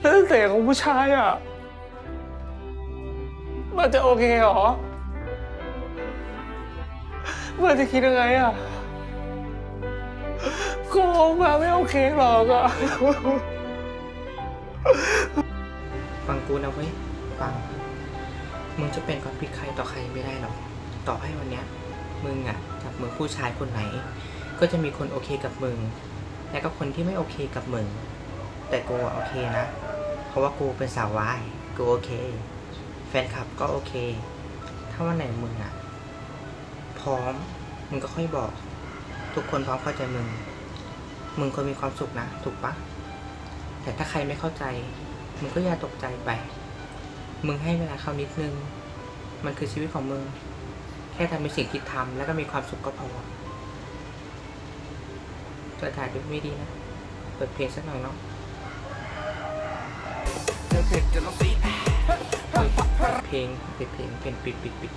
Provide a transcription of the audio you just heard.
แล้วเสียงของผู้ชายอะ มันจะโอเคเหรอ มันจะคิดยังไงอะคงมาไม่โอเคหรอกอะ ฟังกูนะเว้ย ฟัง มึงจะเป็นความผิดใครต่อใครไม่ได้หรอก ต่อให้วันเนี้ย มึงอะจับมือผู้ชายคนไหน ก็จะมีคนโอเคกับมึง และก็คนที่ไม่โอเคกับมึง แต่กูโอเคนะ เพราะว่ากูเป็นสาววายกูโอเค แฟนคลับก็โอเค ถ้าวันไหนมึงอะพร้อม มึงก็ค่อยบอก ทุกคนพร้อมเข้าใจมึง มึงควรมีความสุขนะ ถูกปะ แต่ถ้าใครไม่เข้าใจ มึงก็อย่าตกใจไป มึงให้เวลาเขานิดนึง มันคือชีวิตของมึง แค่ทำในสิ่งที่ทำแล้วก็มีความสุขก็พอจะถ่ายดูไม่ดีนะ เปิดเพลงสักหน่อยเนาะ เพลงปิดเพลงเป็นปิดปิดปิด